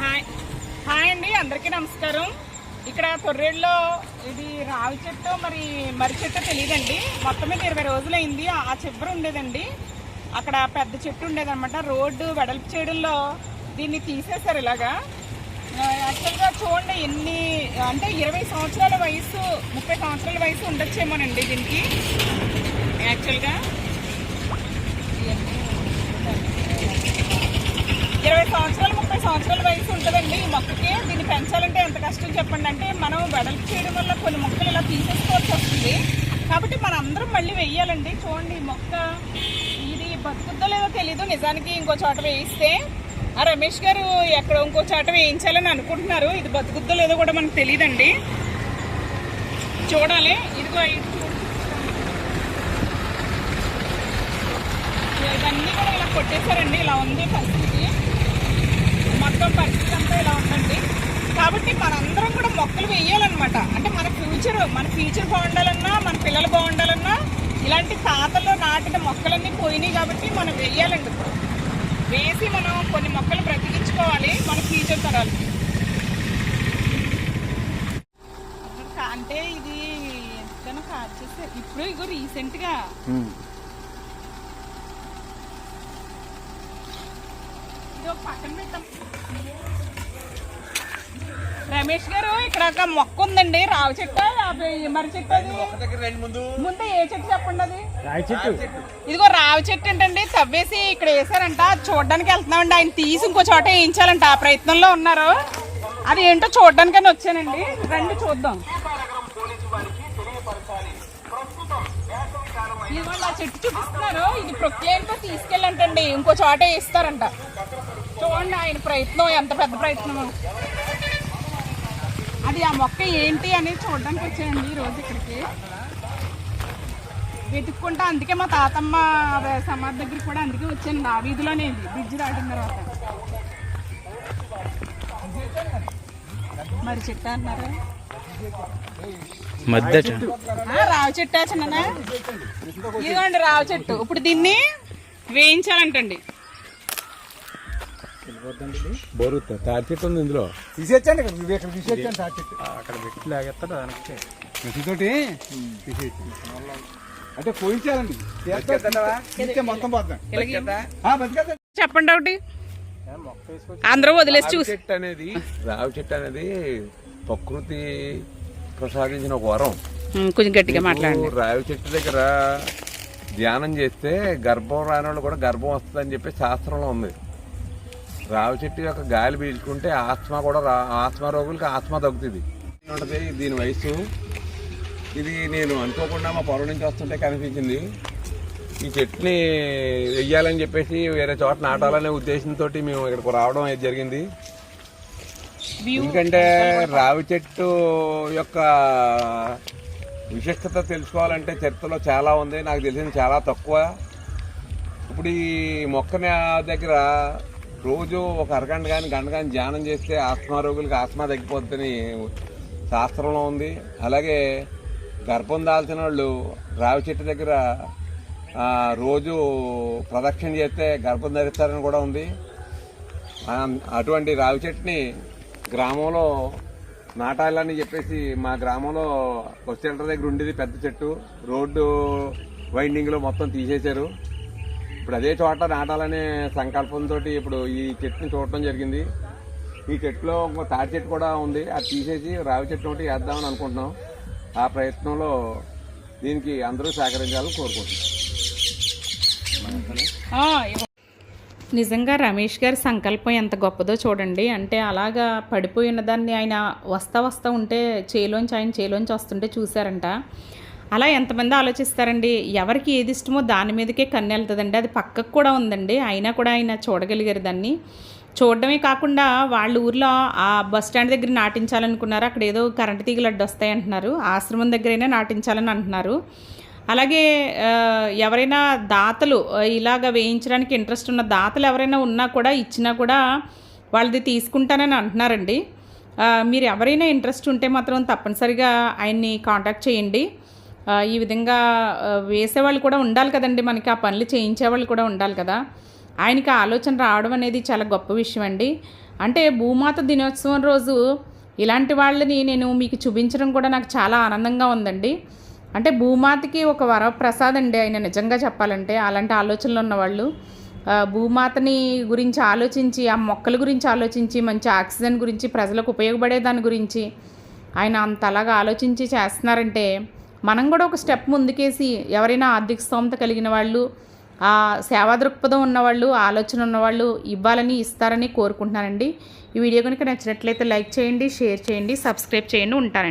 Hi. Hi అండి అందరికీ నమస్కారం. ఇక్కడ తొర్రేడులో ఇది రావి చెట్టు మరి మర్రి చెట్టు తెలియదండి మొత్తం మీద ఇరవై రోజులైంది. ఆ చివర ఉండేదండి. అక్కడ పెద్ద చెట్టు ఉండేదన్నమాట. రోడ్డు వెడల్పు చేయడంలో దీన్ని తీసేశారు ఇలాగా. యాక్చువల్గా చూడండి ఎన్ని అంటే ఇరవై సంవత్సరాల వయసు ముప్పై సంవత్సరాల వయసు ఉండొచ్చేమోనండి దీనికి. యాక్చువల్గా ఇరవై సంవత్సరాలు సంవత్సరాల వయసు ఉంటుందండి. ఈ మొక్కకి దీన్ని పెంచాలంటే ఎంత కష్టం చెప్పండి అంటే మనం వెడల్పు చేయడం వల్ల కొన్ని మొక్కలు ఇలా తీసేసుకోవాల్సి వస్తుంది. కాబట్టి మనం అందరం మళ్ళీ వెయ్యాలండి. చూడండి ఈ మొక్క ఇది బతుకుద్దో లేదో తెలీదు. నిజానికి ఇంకో చోట వేయిస్తే ఆ రమేష్ గారు ఎక్కడ ఇంకో చోట వేయించాలని అనుకుంటున్నారు. ఇది బతుకుద్దో లేదో కూడా మనకు తెలియదండి చూడాలి. ఇదిగో ఇది ఇవన్నీ కూడా ఇలా కొట్టేశారండి. ఇలా ఉంది పరిస్థితి మార్గం పరిస్థితి అంతా ఇలా ఉందండి. కాబట్టి మనందరం కూడా మొక్కలు వేయాలన్నమాట. అంటే మన ఫ్యూచర్ మన ఫ్యూచర్ బాగుండాలన్నా మన పిల్లలు బాగుండాలన్నా ఇలాంటి తాతల్లో నాటిన మొక్కలన్నీ పోయినాయి కాబట్టి మనం వేయాలండి ఇప్పుడు. వేసి మనం కొన్ని మొక్కలు బ్రతికించుకోవాలి మన ఫ్యూచర్ తరాలు అంటే ఇది ఎంతకన్నా కాల్ ఇప్పుడు ఇగో రీసెంట్గా ఇది ఒక పక్కన పెట్టాం రమేష్ గారు ఇక్కడ ఒక మొక్క ఉందండి. రావి చెట్టు మరి చెట్టు అది? ముందు. ఏ చెట్టు చెప్పండి అది? చెట్టు. ఇదిగో రావి చెట్టు ఏంటండి? తవ్వేసి ఇక్కడ వేసారంట చూడడానికి వెళ్తున్నామండి. ఆయన తీసి ఇంకో చోట వేయించాలంట. ఆ ప్రయత్నంలో ఉన్నారు. అది ఏంటో చూడడానికని వచ్చానండి. రండి చూద్దాం. ఇదిగో ఆ చెట్టు చూపిస్తున్నారు. ఇది ప్రొక్లేన్తో తీసుకెళ్ళంటండి. ఇంకో చోట వేస్తారంట. చూడండి ఆయన ప్రయత్నం ఎంత పెద్ద ప్రయత్నమో అది ఆ మొక్క ఏంటి అనేది చూడడానికి వచ్చాయండి ఈ రోజు ఇక్కడికి. వెతుక్కుంటా అందుకే మా తాతమ్మ సమాధి దగ్గరికి కూడా అందుకే వచ్చాను. ఆ వీధిలోనే ఇది బ్రిడ్జ్ దాటిన తర్వాత. మరి చెట్టు అన్నారు రావు చెట్టు చిన్న ఇదిగోండి రావు చెట్టు. ఇప్పుడు దీన్ని వేయించాలంటండి. బోరుతా తాటి చెట్టు ఉంది ఇందులో. తీసేచ్చండి ఇక్కడ ఇక్కడ తాటి చెట్టు అక్కడ పెట్టి లాగేస్తాడు దానికి అంటే పోయించాలండి. మొత్తం పోతాం చెప్పండి ఒకటి. అందరూ వదిలేసి రావి చూసి చెట్టు అనేది రావి చెట్టు అనేది ప్రకృతి ప్రసాదించిన ఒక వరం. కొంచెం గట్టిగా మాట్లాడండి. నువ్వు రావి చెట్టు దగ్గర ధ్యానం చేస్తే గర్భం రాని వాళ్ళు కూడా గర్భం వస్తుందని చెప్పి శాస్త్రంలో ఉంది. రావి చెట్టు యొక్క గాలి పీల్చుకుంటే ఆస్మా కూడా రా ఆస్మా రోగులకి ఆస్మా తగ్గుతుంది. ఉంటుంది దీని వయసు ఇది నేను అనుకోకుండా మా పొలం నుంచి వస్తుంటే కనిపించింది. ఈ చెట్టుని వెయ్యాలని చెప్పేసి వేరే చోట నాటాలనే ఉద్దేశంతో మేము ఇక్కడికి రావడం జరిగింది. ఎందుకంటే రావి చెట్టు యొక్క విశిష్టత తెలుసుకోవాలంటే చరిత్రలో చాలా ఉంది. నాకు తెలిసింది చాలా తక్కువ. ఇప్పుడు ఈ మొక్క దగ్గర రోజు ఒక అరగంట కానీ గంట కానీ ధ్యానం చేస్తే ఆస్మా రోగులకి ఆస్మా తగ్గిపోద్దని శాస్త్రంలో ఉంది. అలాగే గర్భం దాల్చిన వాళ్ళు రావి చెట్టు దగ్గర రోజు ప్రదక్షిణ చేస్తే గర్భం ధరిస్తారని కూడా ఉంది. అటువంటి రావి చెట్టుని గ్రామంలో నాటాలని చెప్పేసి మా గ్రామంలో బస్ సెంటర్ దగ్గర ఉండేది పెద్ద చెట్టు. రోడ్డు వైండింగ్లో మొత్తం తీసేశారు. ఇప్పుడు అదే చోట నాటాలనే సంకల్పంతో ఇప్పుడు ఈ చెట్టుని చూడటం జరిగింది. ఈ చెట్టులో తాటి చెట్టు కూడా ఉంది. అది తీసేసి రావి చెట్టు ఒకటి వేద్దామని అనుకుంటున్నాం. ఆ ప్రయత్నంలో దీనికి అందరూ సహకరించాలని కోరుకుంటున్నాం. నిజంగా రమేష్ గారి సంకల్పం ఎంత గొప్పదో చూడండి. అంటే అలాగా పడిపోయిన దాన్ని ఆయన వస్తా వస్తా ఉంటే చేలోంచి ఆయన చేలోంచి వస్తుంటే చూశారంట. అలా ఎంతమంది ఆలోచిస్తారండి? ఎవరికి ఏది ఇష్టమో దాని మీదకే కన్ను వెళ్తుందండి అది పక్కకు కూడా ఉందండి. అయినా కూడా ఆయన చూడగలిగారు దాన్ని. చూడడమే కాకుండా వాళ్ళ ఊర్లో ఆ బస్ స్టాండ్ దగ్గర నాటించాలనుకున్నారు. అక్కడ ఏదో కరెంటు తీగలు అడ్డు వస్తాయి అంటున్నారు. ఆశ్రమం దగ్గరైనా నాటించాలని అంటున్నారు. అలాగే ఎవరైనా దాతలు ఇలాగ వేయించడానికి ఇంట్రెస్ట్ ఉన్న దాతలు ఎవరైనా ఉన్నా కూడా ఇచ్చినా కూడా వాళ్ళది తీసుకుంటానని అంటున్నారండి. మీరు ఎవరైనా ఇంట్రెస్ట్ ఉంటే మాత్రం తప్పనిసరిగా ఆయన్ని కాంటాక్ట్ చేయండి. ఈ విధంగా వేసేవాళ్ళు కూడా ఉండాలి కదండి మనకి ఆ పనులు చేయించేవాళ్ళు కూడా ఉండాలి కదా. ఆయనకి ఆలోచన రావడం అనేది చాలా గొప్ప విషయం అండి. అంటే భూమాత దినోత్సవం రోజు ఇలాంటి వాళ్ళని నేను మీకు చూపించడం కూడా నాకు చాలా ఆనందంగా ఉందండి. అంటే భూమాతకి ఒక వరప్రసాద్ అండి ఆయన నిజంగా చెప్పాలంటే అలాంటి ఆలోచనలు ఉన్నవాళ్ళు. భూమాతని గురించి ఆలోచించి ఆ మొక్కల గురించి ఆలోచించి మంచి ఆక్సిజన్ గురించి ప్రజలకు ఉపయోగపడే దాని గురించి ఆయన అంతలాగా ఆలోచించి చేస్తున్నారంటే మనం కూడా ఒక స్టెప్ ముందుకేసి ఎవరైనా ఆర్థిక స్తోమత కలిగిన వాళ్ళు ఆ సేవా దృక్పథం ఉన్నవాళ్ళు ఆలోచన ఉన్నవాళ్ళు ఇవ్వాలని ఇస్తారని కోరుకుంటున్నానండి. ఈ వీడియో కనుక నచ్చినట్లయితే లైక్ చేయండి షేర్ చేయండి సబ్స్క్రైబ్ చేయండి ఉంటానండి.